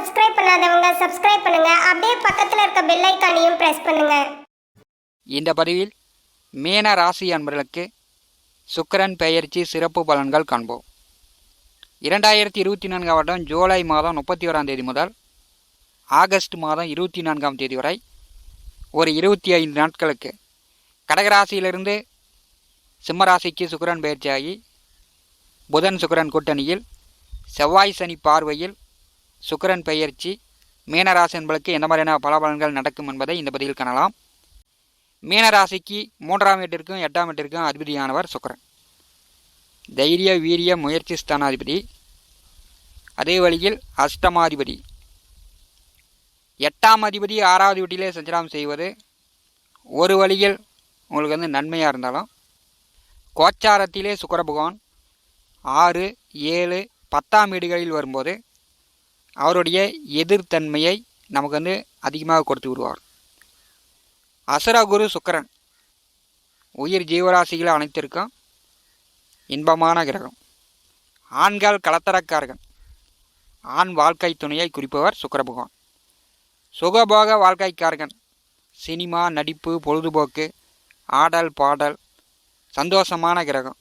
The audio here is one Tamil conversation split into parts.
சப்ஸ்கிரைப் பண்ணாதவங்க சப்ஸ்கிரைப் பண்ணுங்க. அப்படியே பக்கத்தில் இருக்க பெல் ஐக்கானையும் பிரஸ் பண்ணுங்க. இந்த பதிவில் மீன ராசி அன்பர்களுக்கு சுக்கரன் பெயர்ச்சி சிறப்பு பலன்கள் காண்போம். இரண்டாயிரத்தி இருபத்தி நான்காம் வருடம் ஜூலை மாதம் முப்பத்தி ஓராம் தேதி முதல் ஆகஸ்ட் மாதம் இருபத்தி நான்காம் தேதி வரை ஒரு இருபத்தி ஐந்து நாட்களுக்கு கடகராசியிலிருந்து சிம்மராசிக்கு சுக்கரன் பயிற்சியாகி புதன் சுக்கரன் கூட்டணியில் செவ்வாய் சனி பார்வையில் சுக்கரன் பெயர்ச்சி. மீனராசி என்பதற்கு எந்த மாதிரியான பலபலன்கள் நடக்கும் என்பதை இந்த பதிவில் காணலாம். மீனராசிக்கு மூன்றாம் வீட்டிற்கும் எட்டாம் வீட்டிற்கும் அதிபதியானவர் சுக்கரன். தைரிய வீரிய முயற்சி ஸ்தானாதிபதி. அதே வழியில் அஷ்டமாதிபதி. எட்டாம் அதிபதி ஆறாவது வீட்டிலே சஞ்சலம் செய்வது ஒரு வழியில் உங்களுக்கு வந்து நன்மையாக இருந்தாலும் கோச்சாரத்திலே சுக்கர பகவான் ஆறு ஏழு பத்தாம் வீடுகளில் வரும்போது அவருடைய எதிர்த்தன்மையை நமக்கு வந்து அதிகமாக கொடுத்து விடுவார். அசரகுரு சுக்கரன் உயிர் ஜீவராசிகள் அனைத்திற்கும் இன்பமான கிரகம். ஆண்கள் கலத்தரக்காரர்கள் ஆண் வாழ்க்கை துணையை குறிப்பவர் சுக்கர பகவான் சுகபோக வாழ்க்கைக்காரகன் சினிமா நடிப்பு பொழுதுபோக்கு ஆடல் பாடல் சந்தோஷமான கிரகம்.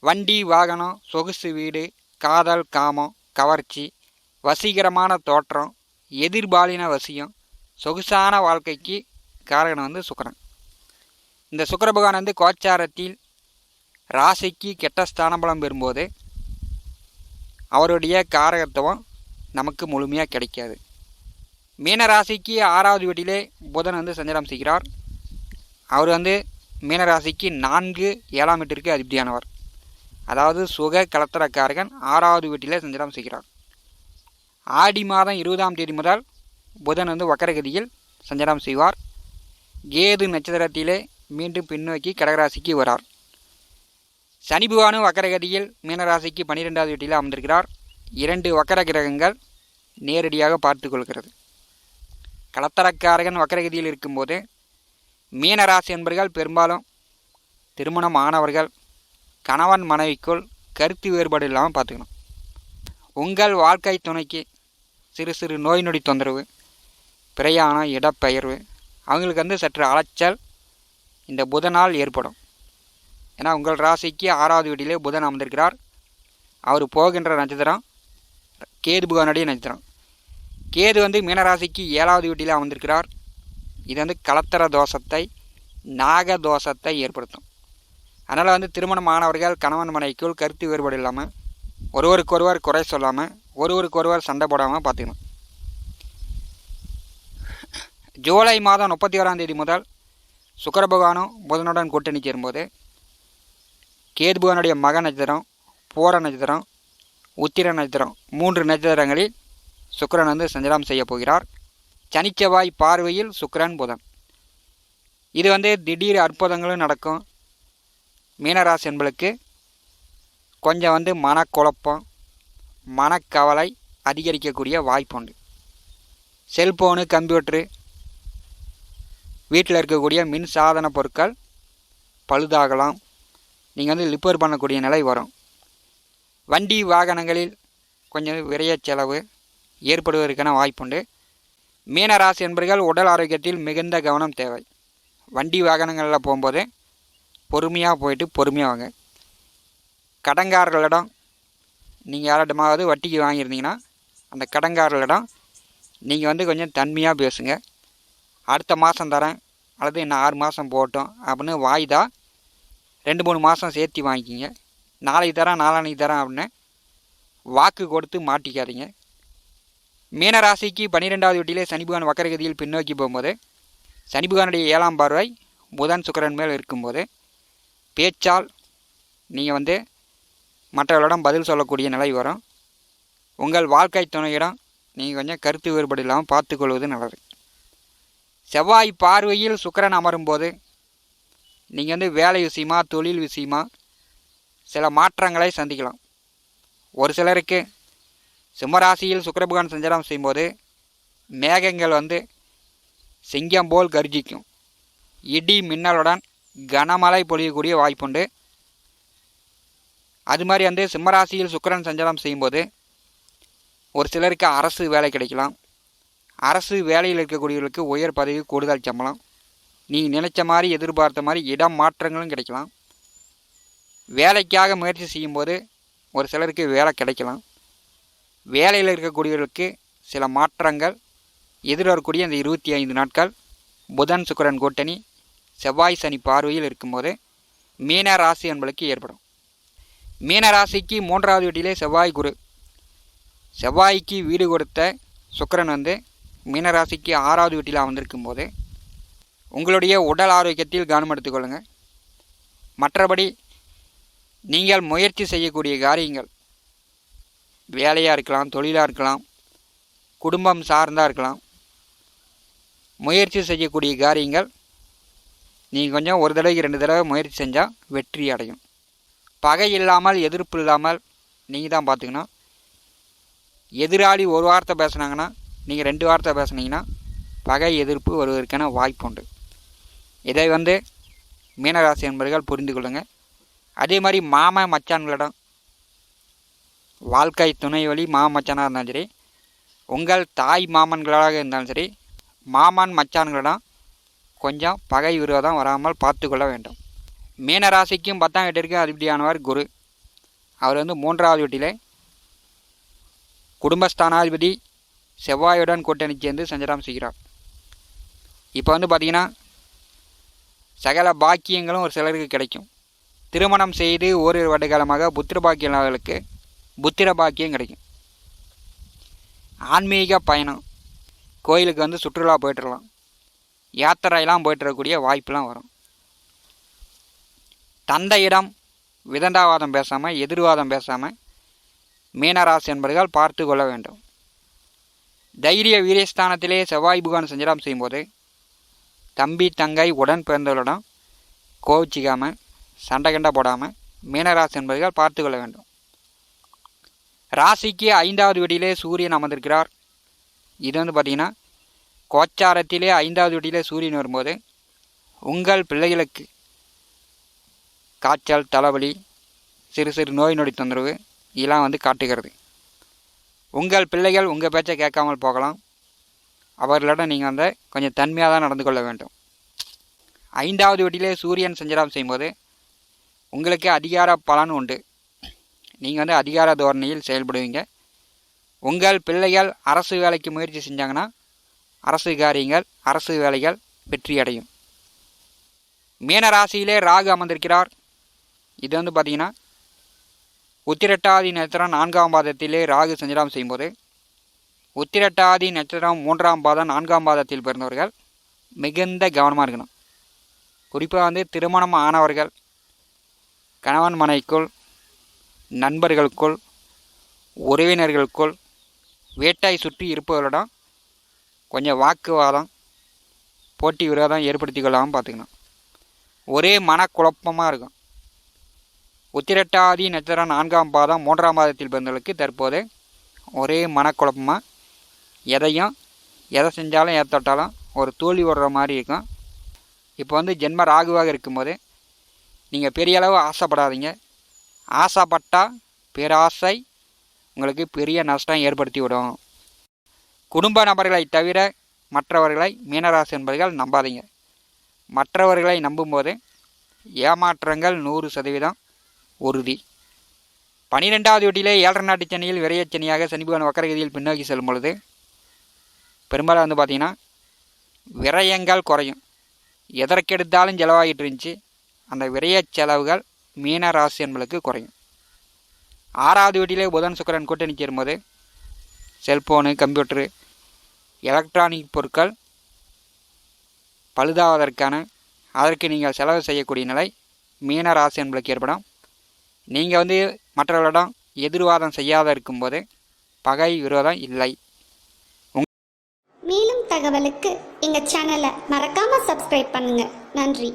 வண்டி வாகனம் சொகுசு வீடு காதல் காமம் கவர்ச்சி வசீகரமான தோற்றம் எதிர்பாலின வசியம் சொகுசான வாழ்க்கைக்கு காரகன் வந்து சுக்கரன். இந்த சுக்கர பகவான் வந்து கோச்சாரத்தில் ராசிக்கு கெட்ட ஸ்தானபலம் பெறும்போது அவருடைய காரகத்துவம் நமக்கு முழுமையாக கிடைக்காது. மீன ராசிக்கு ஆறாவது வீட்டிலே புதன் வந்து சஞ்சாரம் செய்கிறார். அவர் வந்து மீனராசிக்கு நான்கு ஏழாம் வீட்டிற்கு அதிபதியானவர். அதாவது சுக கலத்தரக்காரகன் ஆறாவது வீட்டிலே சஞ்சாரம் செய்கிறார். ஆடி மாதம் இருபதாம் தேதி முதல் புதன் வந்து வக்கரகதியில் சஞ்சாரம் செய்வார். கேது நட்சத்திரத்திலே மீண்டும் பின்னோக்கி கடகராசிக்கு வரார். சனி பகவானும் வக்கரகதியில் மீனராசிக்கு பன்னிரெண்டாவது வீட்டில் அமர்ந்திருக்கிறார். இரண்டு வக்கர கிரகங்கள் நேரடியாக பார்த்து கொள்கிறது. கலத்தரக்காரகன் வக்கரகதியில் இருக்கும்போது மீனராசி என்பர்கள் பெரும்பாலும் திருமணம் ஆனவர்கள் கணவன் மனைவிக்குள் கருத்து வேறுபாடு இல்லாமல் பார்த்துக்கணும். உங்கள் வாழ்க்கை துணைக்கு சிறு சிறு நோய் நொடி தொந்தரவு பிரயாணம் இடப்பெயர்வு அவங்களுக்கு வந்து சற்று அலைச்சல் இந்த புதனால் ஏற்படும். ஏன்னா உங்கள் ராசிக்கு ஆறாவது வீட்டிலே புதன் அமர்ந்திருக்கிறார். அவர் போகின்ற நட்சத்திரம் கேது புகானுடைய நட்சத்திரம். கேது வந்து மீனராசிக்கு ஏழாவது வீட்டிலே அமர்ந்திருக்கிறார். இது வந்து கலத்தர தோஷத்தை நாக தோஷத்தை ஏற்படுத்தும். அதனால் வந்து திருமணமானவர்கள் கணவன் மனைவிக்குள் கருத்து வேறுபாடு இல்லாமல் ஒருவருக்கொருவர் குறை சொல்லாமல் ஒருவருக்கொருவர் சண்டை போடாமல் பார்த்துக்கணும். ஜூலை மாதம் முப்பத்தி ஓராம் தேதி முதல் சுக்கர பகவானும் புதனுடன் கூட்டணி சேரும்போது கேது பகவானுடைய மக நட்சத்திரம் பூர நட்சத்திரம் உத்திர நட்சத்திரம் மூன்று நட்சத்திரங்களில் சுக்கரன் வந்து சஞ்சலம் செய்ய போகிறார். சனிச்செவ்வாய் பார்வையில் சுக்கரன் புதன். இது வந்து திடீர் அற்புதங்களும் நடக்கும். மீனராசி என்பளுக்கு கொஞ்சம் வந்து மனக்குழப்பம் மனக்கவலை அதிகரிக்கக்கூடிய வாய்ப்புண்டு. செல்ஃபோனு கம்ப்யூட்ரு வீட்டில் இருக்கக்கூடிய மின் சாதன பொருட்கள் பழுதாகலாம். நீங்கள் வந்து ரிப்பேர் பண்ணக்கூடிய நிலை வரும். வண்டி வாகனங்களில் கொஞ்சம் விரைய செலவு ஏற்படுவதற்கான வாய்ப்புண்டு. மீனராசி என்பர்கள் உடல் ஆரோக்கியத்தில் மிகுந்த கவனம் தேவை. வண்டி வாகனங்களில் போகும்போது பொறுமையாக போயிட்டு பொறுமையாக வாங்க. கடங்காரர்களிடம் நீங்கள் யாரிடமாவது வட்டிக்கு வாங்கியிருந்தீங்கன்னா அந்த கடங்காரர்களிடம் நீங்கள் வந்து கொஞ்சம் தன்மையாக பேசுங்க. அடுத்த மாதம் தரேன் அல்லது இன்னும் ஆறு மாதம் போகட்டும் அப்படின்னு வாய்தா ரெண்டு மூணு மாதம் சேர்த்து வாங்கிக்கிங்க. நாளைக்கு தரேன் நாளானைக்கு தரேன் அப்படின்னு வாக்கு கொடுத்து மாட்டிக்காதீங்க. மீனராசிக்கு பன்னிரெண்டாவது வீட்டிலே சனிபகவான் வக்கரகதியில் பின்னோக்கி போகும்போது சனிபகவானுடைய ஏழாம் பார்வை புதன் சுக்கரன் மேல் இருக்கும்போது பேச்சால் நீங்கள் வந்து மற்றவர்களிடம் பதில் சொல்லக்கூடிய நிலை வரும். உங்கள் வாழ்க்கை துணையிடம் நீங்கள் கொஞ்சம் கருத்து வேறுபாடு இல்லாமல் பார்த்துக்கொள்வது நல்லது. செவ்வாய் பார்வையில் சுக்கரன் அமரும்போது நீங்கள் வந்து வேலை விஷயமா தொழில் விஷயமா சில மாற்றங்களை சந்திக்கலாம். ஒரு சிலருக்கு சிம்மராசியில் சுக்கரபகவான் சஞ்சாரம் செய்யும்போது மேகங்கள் வந்து சிங்கம் போல் கர்ஜிக்கும். இடி மின்னலுடன் கனமழை பொழியக்கூடிய வாய்ப்புண்டு. அது மாதிரி வந்து சிம்மராசியில் சுக்கரன் சஞ்சாரம் செய்யும்போது ஒரு சிலருக்கு அரசு வேலை கிடைக்கலாம். அரசு வேலையில் இருக்கக்கூடியவர்களுக்கு உயர் பதவி கூடுதல் சம்பளம். நீங்கள் நினைச்ச மாதிரி எதிர்பார்த்த மாதிரி இடம் மாற்றங்களும் கிடைக்கலாம். வேலைக்காக முயற்சி செய்யும்போது ஒரு சிலருக்கு வேலை கிடைக்கலாம். வேலையில் இருக்கக்கூடியவர்களுக்கு சில மாற்றங்கள். எதிர்வரக்கூடிய அந்த இருபத்தி ஐந்து நாட்கள் புதன் சுக்கரன் கூட்டணி செவ்வாய் சனி பார்வையில் இருக்கும்போது மீன ராசி என்பளுக்கு ஏற்படும். மீனராசிக்கு மூன்றாவது வீட்டிலே செவ்வாய் குரு. செவ்வாய்க்கு வீடு கொடுத்த சுக்கரன் வந்து மீனராசிக்கு ஆறாவது வீட்டில் அமர்ந்திருக்கும் போது உங்களுடைய உடல் ஆரோக்கியத்தில் கவனம் எடுத்துக்கொள்ளுங்கள் மற்றபடி நீங்கள் முயற்சி செய்யக்கூடிய காரியங்கள் வேலையாக இருக்கலாம் தொழிலாக இருக்கலாம் குடும்பம் சார்ந்தாக இருக்கலாம் முயற்சி செய்யக்கூடிய காரியங்கள் நீங்கள் கொஞ்சம் ஒரு தடவைக்கு ரெண்டு தடவை முயற்சி செஞ்சால் வெற்றி அடையும். பகை இல்லாமல் எதிர்ப்பு இல்லாமல் நீங்கள் தான் பார்த்துக்கணும் எதிராளி ஒரு வார்த்தை பேசுனாங்கன்னா நீங்கள் ரெண்டு வார்த்தை பேசுனீங்கன்னா பகை எதிர்ப்பு வருவதற்கான வாய்ப்பு உண்டு. இதை வந்து மீனராசி என்பர்கள் புரிந்து கொள்ளுங்கள் அதே மாதிரி மாமா மச்சான்களிடம் வாழ்க்கை துணை வழி மாம மச்சானாக இருந்தாலும் சரி உங்கள் தாய் மாமன்களாக இருந்தாலும் சரி மாமன் மச்சான்களிடம் கொஞ்சம் பகை விரோதம் வராமல் பார்த்து கொள்ள வேண்டும். மீன ராசிக்கும் பத்தாம் வீட்டிற்கும் அதிபதியானவர் குரு. அவர் வந்து மூன்றாவது வீட்டிலே குடும்பஸ்தானாதிபதி செவ்வாயுடன் கூட்டணி சேர்ந்து சஞ்சராம் செய்கிறார். இப்போ வந்து பார்த்திங்கன்னா சகல பாக்கியங்களும் ஒரு சிலருக்கு கிடைக்கும். திருமணம் செய்து ஓரிரு வருட காலமாக புத்திர பாக்கியங்களுக்கு புத்திர பாக்கியம் கிடைக்கும். ஆன்மீக பயணம். கோயிலுக்கு வந்து சுற்றுலா போயிட்டுருலாம் யாத்திரையெல்லாம் போயிட்டு வரக்கூடிய வாய்ப்பெலாம் வரும். தந்தையிடம் விதண்டாவாதம் பேசாமல் எதிர்வாதம் பேசாமல் மீனராசி என்பவர்கள் பார்த்து கொள்ள வேண்டும். தைரிய வீரியஸ்தானத்திலே செவ்வாய் புகான் சஞ்சாரம் செய்யும்போது தம்பி தங்கை உடன் பிறந்தவர்களிடம் கோவிச்சிக்காமல் சண்டை கண்டை போடாமல் மீனராசி என்பவர்கள் பார்த்து கொள்ள வேண்டும். ராசிக்கு ஐந்தாவது வீட்டிலே சூரியன் அமர்ந்திருக்கிறார். இது வந்து பார்த்திங்கன்னா கோச்சாரத்திலே ஐந்தாவது வீட்டிலே சூரியன் வரும்போது உங்கள் பிள்ளைகளுக்கு காய்ச்சல் தலைவலி சிறு சிறு நோய் நொடி தொந்தரவு இதெல்லாம் வந்து காட்டுகிறது. உங்கள் பிள்ளைகள் உங்கள் பேச்சை கேட்காமல் போகலாம். அவர்களிடம் நீங்கள் வந்து கொஞ்சம் தன்மையாக தான் நடந்து கொள்ள வேண்டும். ஐந்தாவது வீட்டிலே சூரியன் சஞ்சாரம் செய்யும்போது உங்களுக்கு அதிகார பலன் உண்டு. நீங்கள் வந்து அதிகார தோரணையில் செயல்படுவீங்க. உங்கள் பிள்ளைகள் அரசு வேலைக்கு முயற்சி செஞ்சாங்கன்னா அரசு காரியங்கள் அரசு வேலைகள் வெற்றி அடையும் ராகு அமர்ந்திருக்கிறார். இது வந்து பார்த்தீங்கன்னா உத்திரட்டாதி நட்சத்திரம் நான்காம் பாதத்திலே ராகு சஞ்சாரம் செய்யும்போது உத்திரட்டாதி நட்சத்திரம் மூன்றாம் பாதம் நான்காம் பாதத்தில் பிறந்தவர்கள் மிகுந்த கவனமாக இருக்கணும். குறிப்பாக வந்து திருமணம் ஆனவர்கள் கணவன் மனைக்குள் நண்பர்களுக்குள் உறவினர்களுக்குள் வேட்டாய் சுற்றி இருப்பவர்களிடம் கொஞ்சம் வாக்குவாதம் போட்டி விரோதம் ஏற்படுத்தி கொள்ளாமல் பார்த்துக்கணும் ஒரே மனக்குழப்பமாக இருக்கும். உத்திரட்டாதி நட்சத்திரம் நான்காம் பாதம் மூன்றாம் பாதத்தில் பிறந்தவர்களுக்கு தற்போது ஒரே மனக்குழப்பமாக எதையும் எதை செஞ்சாலும் ஏற்றட்டாலும் ஒரு தோல்வி விடுற மாதிரி இருக்கும். இப்போ வந்து ஜென்ம ராகுவாக இருக்கும்போது நீங்கள் பெரிய அளவு ஆசைப்படாதீங்க. ஆசைப்பட்டால் பேராசை உங்களுக்கு பெரிய நஷ்டம் ஏற்படுத்தி விடும். குடும்ப நபர்களை தவிர மற்றவர்களை மீனராசி என்பவர்கள் நம்பாதீங்க. மற்றவர்களை நம்பும்போது ஏமாற்றங்கள் நூறு சதவீதம். உறுதி. பனிரெண்டாவது வீட்டிலே ஏழரை நாட்டு சென்னையில் விரையச்சனியாக சனிபகவான் வக்கரகதியில் பின்னோக்கி செல்லும் பொழுது பெரும்பாலும் வந்து பார்த்திங்கன்னா விரயங்கள் குறையும். எதற்கெடுத்தாலும் செலவாகிட்டு இருந்துச்சு. அந்த விரயச் செலவுகள் மீன ராசி என்பளுக்கு குறையும். ஆறாவது வீட்டிலே புதன் சுக்கரன் கூட்டணி சேரும்போது செல்ஃபோனு கம்ப்யூட்டரு எலக்ட்ரானிக் பொருட்கள் பழுதாவதற்கான அதற்கு நீங்கள் செலவு செய்யக்கூடிய நிலை மீன ராசி என்பளுக்கு ஏற்படும். நீங்கள் வந்து மற்றவர்களிடம் எதிர்வாதம் செய்யாத இருக்கும்போது பகை விரோதம் இல்லை. மேலும் தகவலுக்கு எங்கள் சேனலை மறக்காமல் சப்ஸ்கிரைப் பண்ணுங்கள் நன்றி.